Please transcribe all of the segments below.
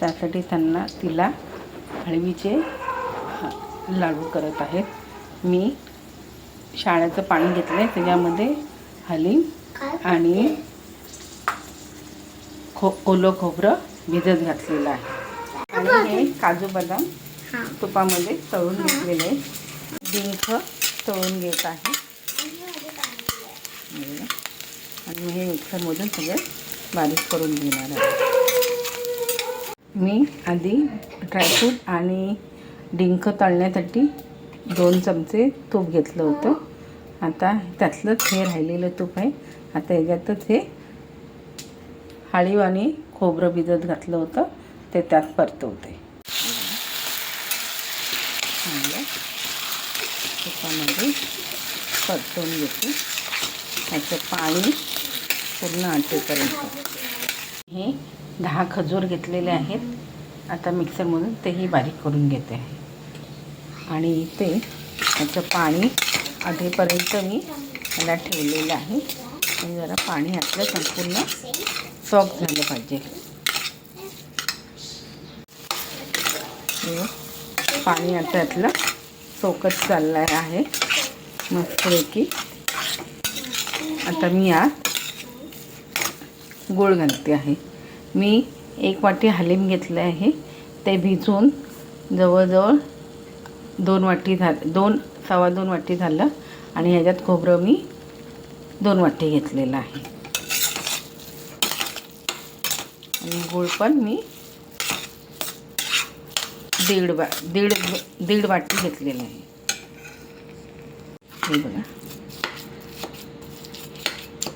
त्यासाठी त्यांना तिला हळवीचे लाडू करत आहेत. मी शाळेचं पाणी घेतलं आहे त्याच्यामध्ये हलीम आणि खो ओलं खोबरं भिजत घातलेलं आहे. आणि हे काजू बदाम तुपामध्ये तळून घेतलेले डिंक तळून घेत आहे. आणि हे मिक्सरमधून सगळं बारीक करून घेणार आहे. मी आधी ड्रायफ्रूट आणि डिंक तळण्यासाठी दोन चमचे तूप घेतलं होतं. आता त्यातलंच हे राहिलेलं तूप आहे. आता याच्यातच हे हाळीव आणि खोबरं भिजत घातलं होतं. ते त्यात परतवते. तुपामध्ये परतवून घेते. त्याचं पाणी पूर्ण आटेपर्यंत. हे दहा खजूर घेतलेले आहेत. आता मिक्सरमधून तेही बारीक करून घेते आहे. आणि इथे त्याचं पाणी आधीपर्यंत मी त्याला ठेवलेलं आहे. आणि जरा पाणी आपलं संपूर्ण सॉफ्ट झालं पाहिजे. पाणी आता यातलं सोकत चाललं आहे. मस्तपैकी. आता मी यात गूळ घालते आहे. मी एक वाटी हलीम घेतलं आहे. ते भिजून जवळजवळ दोन वाटी झा दोन सव्वा दोन वाटी झालं आणि ह्याच्यात खोबरं मी दोन वाटी घेतलेलं आहे. आणि गूळ पण मी दीड वा दीड दीड वाटी घेतलेलं आहे. हे बघा.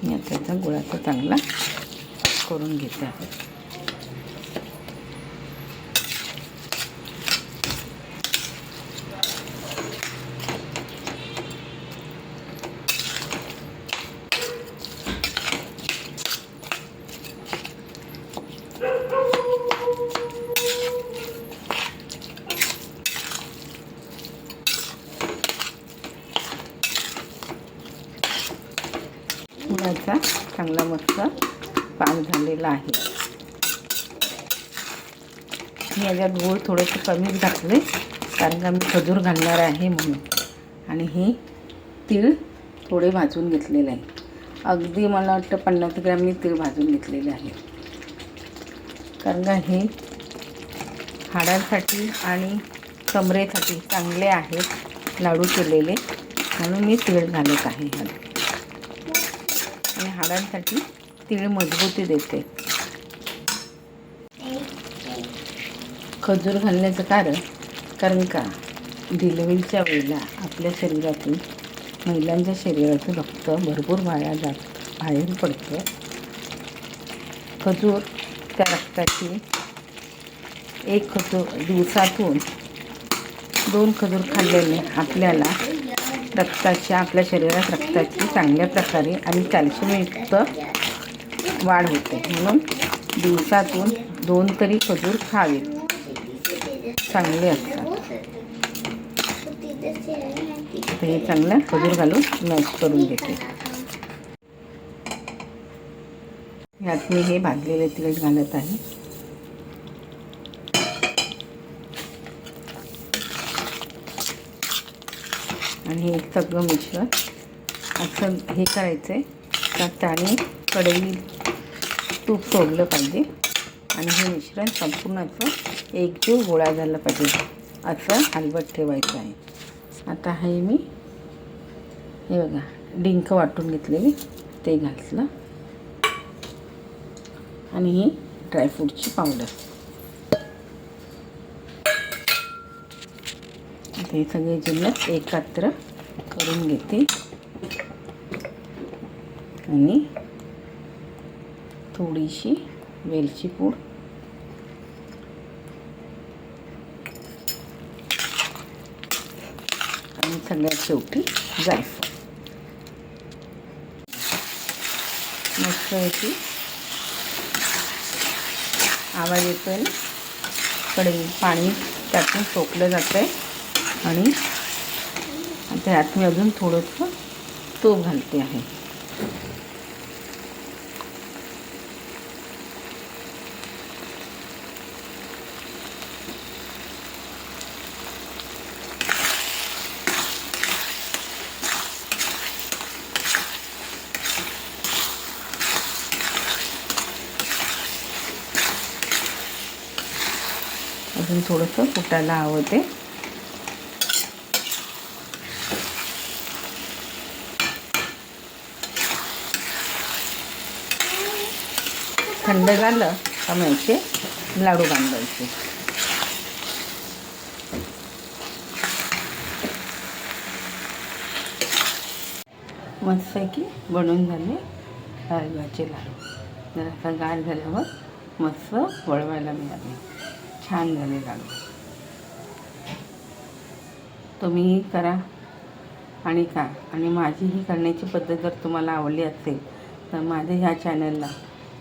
मी आता याचा गुळाचा चांगला करून घेते. आहे गुळाचा चांगला मस्त पाक झालेला आहे. मी याच्यात गोळ थोडंसं कमीच घातले कारण का मी खजूर घालणार आहे म्हणून. आणि हे तीळ थोडे भाजून घेतलेले आहे. अगदी मला वाटतं पन्नास ग्रॅम मी तीळ भाजून घेतलेले आहे. कारण का हे हाडांसाठी आणि कमरेसाठी चांगले आहेत लाडू केलेले. म्हणून मी तीळ घालत आहे ह्याला. आणि हाडांसाठी तीळ मजबूती देते. खजूर घालण्याचं कारण कारण का? डिलिव्हरीच्या वेळेला आपल्या शरीरातून महिलांच्या शरीरातून रक्त भरपूर वाया जात बाहेर पडतं. खजूर त्या रक्ताची एक खजूर दिवसातून दोन खजूर खाल्ल्याने आपल्याला रक्ताच्या आपल्या शरीरात रक्ताची चांगल्या प्रकारे आणि कॅल्शियमयुक्त वाढ होते. म्हणून दिवसातून दोन तरी खजूर खावे. चांगले असतात. तर हे चांगलं खजूर घालून मॅश करून घेते. ह्यात मी हे भाजलेले तिखट घालत आहे. आणि हे सगळं मिश्रण असं हे करायचं आहे तर त्याने कढई तूप सोडलं पाहिजे. आणि हे मिश्रण संपूर्ण असं एकजीव गोळा झाला पाहिजे. असं हलवत ठेवायचं आहे. आता हे मी हे बघा डिंक वाटून घेतलेली ते घातलं आणि ही ड्रायफ्रूटची पावडर हे सगळे जिन्नस एकत्र करून घेते. आणि थोडीशी वेलची पूड. आणि सगळ्यात शेवटी जायफळ. मस्त याची आवाज येतोय ना? कढई पाणी त्यातून सोकलं जातं आहे आणि त्यात मी अजून थोडंसं तो घालते आहे. अजून थोडंसं फुटायला आवडते. थंड झालं का मग याचे लाडू बांधायचे. मस्तपैकी बनवून झाले राजमाचे लाडू. जर आता गार झाल्यावर मस्त वळवायला मिळाले. छान झाले लाडू. तुम्हीही करा आणि का आणि माझी ही करण्याची पद्धत जर तुम्हाला आवडली असेल तर माझ्या ह्या चॅनलला